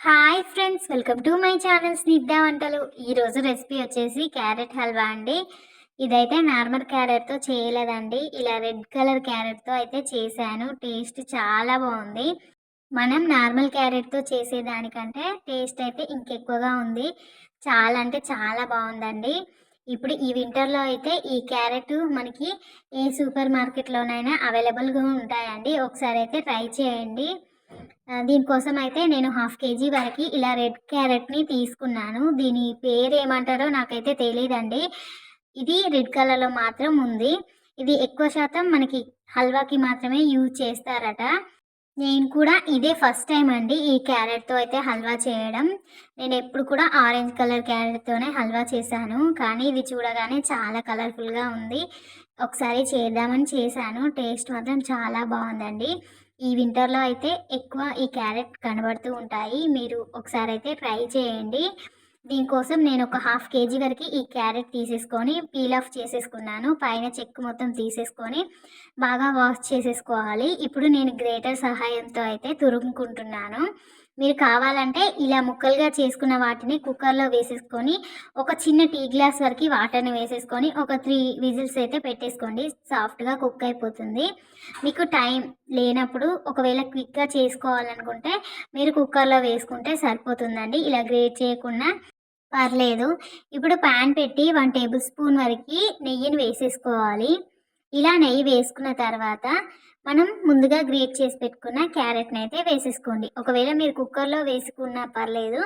Hi friends welcome to my channel Snigdha వంటలు ఈరోజు recipe వచ్చేసి క్యారెట్ హల్వా అండి. ఇదైతే నార్మల్ క్యారెట్తో చేయలేదండి. ఇలా రెడ్ కలర్ క్యారెట్తో అయితే చేశాను. టేస్ట్ చాలా బాగుంది. మనం నార్మల్ క్యారెట్తో చేసేదానికంటే టేస్ట్ అయితే ఇంకెక్కువగా ఉంది. చాలా అంటే చాలా బాగుందండి. ఇప్పుడు ఈ వింటర్లో అయితే ఈ క్యారెట్ మనకి ఏ సూపర్ మార్కెట్లోనైనా అవైలబుల్గా ఉంటాయండి. ఒకసారి అయితే ట్రై చేయండి. దీనికోసం అయితే నేను హాఫ్ కేజీ వరకు ఇలా రెడ్ క్యారెట్ని తీసుకున్నాను. దీని పేరు ఏమంటారో నాకైతే తెలియదండి ఇది రెడ్ కలర్లో మాత్రం ఉంది. ఇది ఎక్కువ శాతం మనకి హల్వాకి మాత్రమే యూజ్ చేస్తారట. నేను కూడా ఇదే ఫస్ట్ టైం అండి ఈ క్యారెట్తో అయితే హల్వా చేయడం. నేను ఎప్పుడు కూడా ఆరెంజ్ కలర్ క్యారెట్తోనే హల్వా చేశాను. కానీ ఇది చూడగానే చాలా కలర్ఫుల్గా ఉంది. ఒకసారి చేద్దామని చేశాను. టేస్ట్ మాత్రం చాలా బాగుందండి. ఈ వింటర్లో అయితే ఎక్కువ ఈ క్యారెట్ కనబడుతూ ఉంటాయి. మీరు ఒకసారి అయితే ట్రై చేయండి. దీనికోసం నేను ఒక హాఫ్ కేజీ వరకు ఈ క్యారెట్ తీసేసుకొని పీల్ ఆఫ్ చేసేసుకున్నాను. పైన చెక్కు మొత్తం తీసేసుకొని బాగా వాష్ చేసేసుకోవాలి. ఇప్పుడు నేను గ్రేటర్ సహాయంతో అయితే తురుముకుంటున్నాను. మీరు కావాలంటే ఇలా ముక్కలుగా చేసుకున్న వాటిని కుక్కర్లో వేసేసుకొని ఒక చిన్న టీ గ్లాస్ వరకు వాటర్ని వేసేసుకొని ఒక త్రీ విజిల్స్ అయితే పెట్టేసుకోండి. సాఫ్ట్గా కుక్ అయిపోతుంది. మీకు టైం లేనప్పుడు ఒకవేళ క్విక్గా చేసుకోవాలనుకుంటే మీరు కుక్కర్లో వేసుకుంటే సరిపోతుందండి. ఇలా గ్రేట్ చేయకుండా పర్లేదు. ఇప్పుడు పాన్ పెట్టి వన్ టేబుల్ స్పూన్ వరకు నెయ్యిని వేసేసుకోవాలి. ఇలా నెయ్యి వేసుకున్న తర్వాత మనం ముందుగా గ్రేట్ చేసి పెట్టుకున్న క్యారెట్ని అయితే వేసేసుకోండి. ఒకవేళ మీరు కుక్కర్లో వేసుకున్నా పర్లేదు.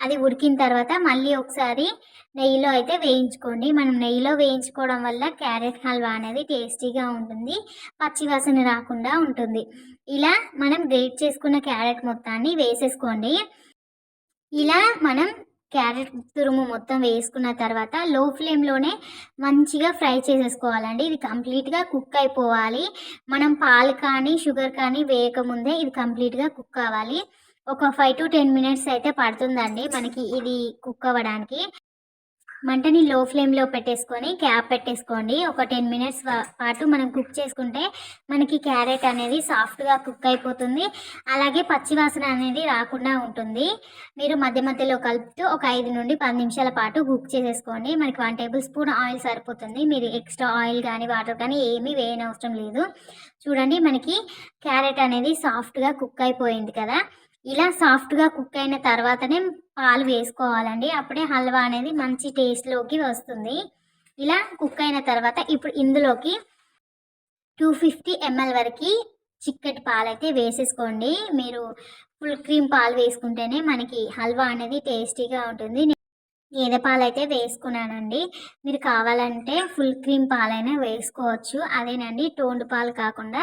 అది ఉడికిన తర్వాత మళ్ళీ ఒకసారి నెయ్యిలో అయితే వేయించుకోండి. మనం నెయ్యిలో వేయించుకోవడం వల్ల క్యారెట్ హల్వా అనేది టేస్టీగా ఉంటుంది. పచ్చివాసన రాకుండా ఉంటుంది. ఇలా మనం గ్రేట్ చేసుకున్న క్యారెట్ మొత్తాన్ని వేసేసుకోండి. ఇలా మనం క్యారెట్ తురుము మొత్తం వేసుకున్న తర్వాత లో ఫ్లేమ్లోనే మంచిగా ఫ్రై చేసేసుకోవాలండి. ఇది కంప్లీట్గా కుక్ అయిపోవాలి. మనం పాలు కానీ షుగర్ కానీ వేయకముందే ఇది కంప్లీట్గా కుక్ అవ్వాలి ఒక ఫైవ్ టు టెన్ మినిట్స్ అయితే పడుతుందండి మనకి ఇది కుక్ అవ్వడానికి. మంటని లో ఫ్లేమ్లో పెట్టేసుకొని క్యాప్ పెట్టేసుకోండి. ఒక టెన్ మినిట్స్ పాటు మనం కుక్ చేసుకుంటే మనకి క్యారెట్ అనేది సాఫ్ట్గా కుక్ అయిపోతుంది. అలాగే పచ్చివాసన అనేది రాకుండా ఉంటుంది. మీరు మధ్య మధ్యలో కలుపుతూ ఒక ఐదు నుండి పది నిమిషాల పాటు కుక్ చేసేసుకోండి. మనకి వన్ టేబుల్ స్పూన్ ఆయిల్ సరిపోతుంది. మీరు ఎక్స్ట్రా ఆయిల్ కానీ వాటర్ కానీ ఏమీ వేయనవసరం లేదు. చూడండి మనకి క్యారెట్ అనేది సాఫ్ట్గా కుక్ అయిపోయింది కదా. ఇలా సాఫ్ట్గా కుక్ అయిన తర్వాతనే పాలు వేసుకోవాలండి. అప్పుడే హల్వా అనేది మంచి టేస్ట్లోకి వస్తుంది. ఇలా కుక్ అయిన తర్వాత ఇప్పుడు ఇందులోకి టూ ఫిఫ్టీ ఎంఎల్ వరకు చిక్కటి పాలు అయితే వేసేసుకోండి. మీరు ఫుల్ క్రీమ్ పాలు వేసుకుంటేనే మనకి హల్వా అనేది టేస్టీగా ఉంటుంది. గేదె పాలైతే వేసుకున్నానండి. మీరు కావాలంటే ఫుల్ క్రీమ్ పాలైనా వేసుకోవచ్చు. అదేనండి టోండ్ పాలు కాకుండా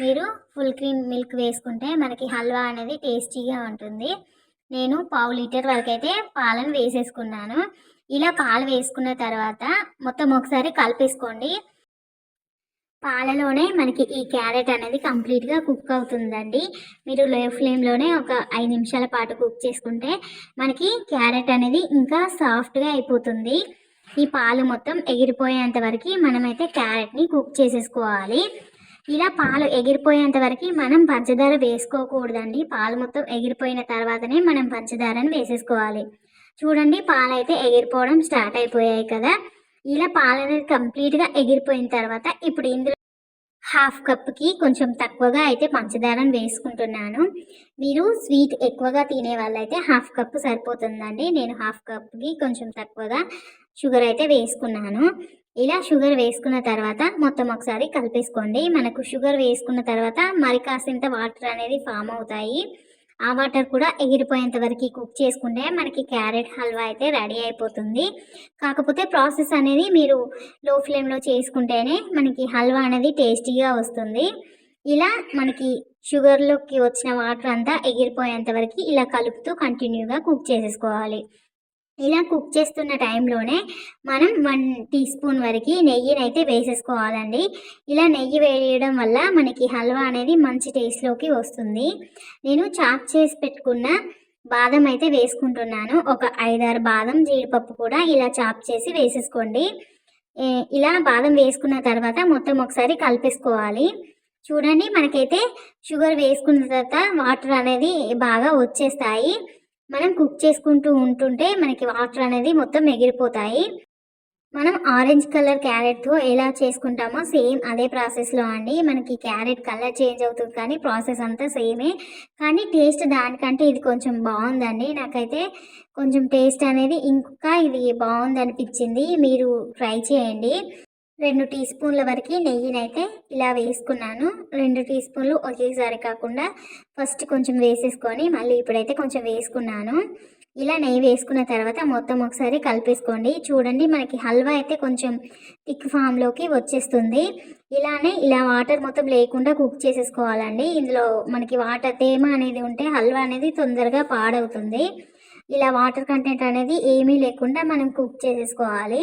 మీరు ఫుల్ క్రీమ్ మిల్క్ వేసుకుంటే మనకి హల్వా అనేది టేస్టీగా ఉంటుంది. నేను పావు లీటర్ వరకు అయితే పాలను వేసేసుకున్నాను. ఇలా పాలు వేసుకున్న తర్వాత మొత్తం ఒకసారి కలిపేసుకోండి. పాలలోనే మనకి ఈ క్యారెట్ అనేది కంప్లీట్గా కుక్ అవుతుందండి. మీరు లో ఫ్లేమ్లోనే ఒక ఐదు నిమిషాల పాటు కుక్ చేసుకుంటే మనకి క్యారెట్ అనేది ఇంకా సాఫ్ట్గా అయిపోతుంది. ఈ పాలు మొత్తం ఎగిరిపోయేంత వరకు మనమైతే క్యారెట్ని కుక్ చేసేసుకోవాలి. ఇలా పాలు ఎగిరిపోయేంత వరకు మనం పంచదార వేసుకోకూడదండి. పాలు మొత్తం ఎగిరిపోయిన తర్వాతనే మనం పంచదారని వేసేసుకోవాలి. చూడండి పాలు అయితే ఎగిరిపోవడం స్టార్ట్ అయిపోయాయి కదా. ఇలా పాలు అనేది కంప్లీట్గా ఎగిరిపోయిన తర్వాత ఇప్పుడు ఇందులో హాఫ్ కప్కి కొంచెం తక్కువగా అయితే పంచదారను వేసుకుంటున్నాను. మీరు స్వీట్ ఎక్కువగా తినే వాళ్ళైతే హాఫ్ కప్ సరిపోతుందండి. నేను హాఫ్ కప్కి కొంచెం తక్కువగా షుగర్ అయితే వేసుకున్నాను. ఇలా షుగర్ వేసుకున్న తర్వాత మొత్తం ఒకసారి కలిపేసుకోండి. మనకు షుగర్ వేసుకున్న తర్వాత మరి కాసింత వాటర్ అనేది ఫామ్ అవుతాయి. ఆ వాటర్ కూడా ఎగిరిపోయేంత వరకు కుక్ చేసుకుంటే మనకి క్యారెట్ హల్వా అయితే రెడీ అయిపోతుంది. కాకపోతే ప్రాసెస్ అనేది మీరు లో ఫ్లేమ్లో చేసుకుంటేనే మనకి హల్వా అనేది టేస్టీగా వస్తుంది. ఇలా మనకి షుగర్లోకి వచ్చిన వాటర్ అంతా ఎగిరిపోయేంత వరకు ఇలా కలుపుతూ కంటిన్యూగా కుక్ చేసేసుకోవాలి. ఇలా కుక్ చేస్తున్న టైంలోనే మనం వన్ టీ స్పూన్ వరకు నెయ్యిని అయితే వేసేసుకోవాలండి. ఇలా నెయ్యి వేయడం వల్ల మనకి హల్వా అనేది మంచి టేస్ట్లోకి వస్తుంది. నేను చాప్ చేసి పెట్టుకున్న బాదం అయితే వేసుకుంటున్నాను. ఒక ఐదారు బాదం జీడిపప్పు కూడా ఇలా చాప్ చేసి వేసేసుకోండి. ఇలా బాదం వేసుకున్న తర్వాత మొత్తం ఒకసారి కలిపేసుకోవాలి. చూడండి మనకైతే షుగర్ వేసుకున్న తర్వాత వాటర్ అనేది బాగా వచ్చేస్తాయి. మనం కుక్ చేసుకుంటూ ఉంటుంటే మనకి వాటర్ అనేది మొత్తం ఎగిరిపోతాయి. మనం ఆరెంజ్ కలర్ క్యారెట్తో ఎలా చేసుకుంటామో సేమ్ అదే ప్రాసెస్లో అండి. మనకి క్యారెట్ కలర్ చేంజ్ అవుతుంది కానీ ప్రాసెస్ అంతా సేమే. కానీ టేస్ట్ దానికంటే ఇది కొంచెం బాగుందండి. నాకైతే కొంచెం టేస్ట్ అనేది ఇంకా ఇది బాగుంది అనిపించింది మీరు ట్రై చేయండి. రెండు టీ స్పూన్ల వరకు నెయ్యినైతే ఇలా వేసుకున్నాను. రెండు టీ స్పూన్లు ఒకేసారి కాకుండా ఫస్ట్ కొంచెం వేసేసుకొని మళ్ళీ ఇప్పుడైతే కొంచెం వేసుకున్నాను. ఇలా నెయ్యి వేసుకున్న తర్వాత మొత్తం ఒకసారి కలిపేసుకోండి. చూడండి మనకి హల్వా అయితే కొంచెం థిక్ ఫామ్లోకి వచ్చేస్తుంది. ఇలానే ఇలా వాటర్ మొత్తం లేకుండా కుక్ చేసేసుకోవాలండి. ఇందులో మనకి వాటర్ తేమ అనేది ఉంటే హల్వా అనేది తొందరగా పాడవుతుంది. ఇలా వాటర్ కంటెంట్ అనేది ఏమీ లేకుండా మనం కుక్ చేసేసుకోవాలి.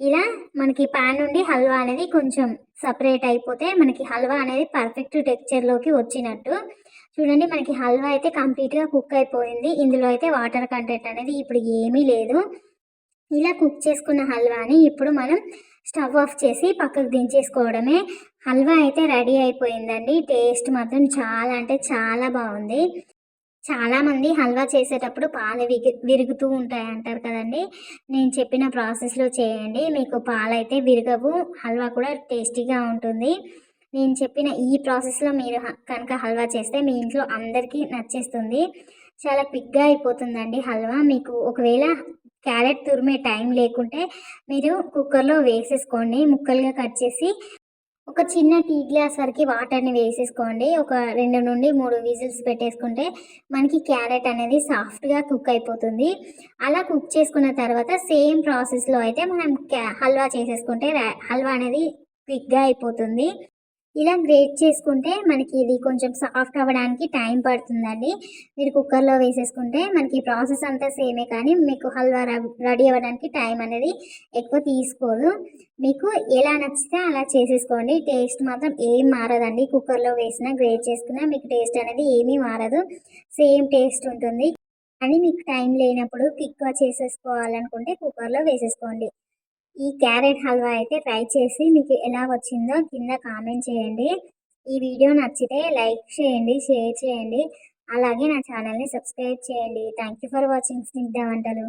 ఇలా మనకి పాన్ నుండి హల్వా అనేది కొంచెం సపరేట్ అయిపోతే మనకి హల్వా అనేది పర్ఫెక్ట్ టెక్చర్లోకి వచ్చినట్టు. చూడండి మనకి హల్వా అయితే కంప్లీట్గా కుక్ అయిపోయింది. ఇందులో అయితే వాటర్ కంటెంట్ అనేది ఇప్పుడు ఏమీ లేదు. ఇలా కుక్ చేసుకున్న హల్వాని ఇప్పుడు మనం స్టవ్ ఆఫ్ చేసి పక్కకు దించేసుకోవడమే. హల్వా అయితే రెడీ అయిపోయిందండి. టేస్ట్ మాత్రం చాలా అంటే చాలా బాగుంది. చాలామంది హల్వా చేసేటప్పుడు పాలు విగి విరుగుతూ ఉంటాయి అంటారు కదండి. నేను చెప్పిన ప్రాసెస్లో చేయండి. మీకు పాలు అయితే విరగవు హల్వా కూడా టేస్టీగా ఉంటుంది. నేను చెప్పిన ఈ ప్రాసెస్లో మీరు కనుక హల్వా చేస్తే మీ ఇంట్లో అందరికీ నచ్చేస్తుంది. చాలా క్విక్గా అయిపోతుందండి హల్వా. మీకు ఒకవేళ క్యారెట్ తురిమే టైం లేకుంటే మీరు కుక్కర్లో వేసేసుకోండి. ముక్కలుగా కట్ చేసి ఒక చిన్న టీ గ్లాస్ వరకు వాటర్ని వేసేసుకోండి. ఒక రెండు నుండి మూడు విజిల్స్ పెట్టేసుకుంటే మనకి క్యారెట్ అనేది సాఫ్ట్గా కుక్ అయిపోతుంది. అలా కుక్ చేసుకున్న తర్వాత సేమ్ ప్రాసెస్లో అయితే మనం హల్వా చేసేసుకుంటే హల్వా అనేది క్విక్గా అయిపోతుంది. ఇలా గ్రేట్ చేసుకుంటే మనకి ఇది కొంచెం సాఫ్ట్ అవ్వడానికి టైం పడుతుందండి. మీరు కుక్కర్లో వేసేసుకుంటే మనకి ప్రాసెస్ అంతా సేమే కానీ మీకు హల్వా రెడీ అవ్వడానికి టైం అనేది ఎక్కువ తీసుకోదు మీకు ఎలా నచ్చితే అలా చేసేసుకోండి. టేస్ట్ మాత్రం ఏం మారదండి. కుక్కర్లో వేసినా గ్రేట్ చేసుకున్నా మీకు టేస్ట్ అనేది ఏమీ మారదు. సేమ్ టేస్ట్ ఉంటుంది. కానీ మీకు టైం లేనప్పుడు క్విక్గా చేసేసుకోవాలనుకుంటే కుక్కర్లో వేసేసుకోండి. ఈ క్యారెట్ హల్వా అయితే ట్రై చేసి మీకు ఎలా వచ్చిందో కింద కామెంట్ చేయండి. ఈ వీడియో నచ్చితే లైక్ చేయండి షేర్ చేయండి. అలాగే నా ఛానల్ని సబ్స్క్రైబ్ చేయండి. Thank you for watching Snigdha వంటలు.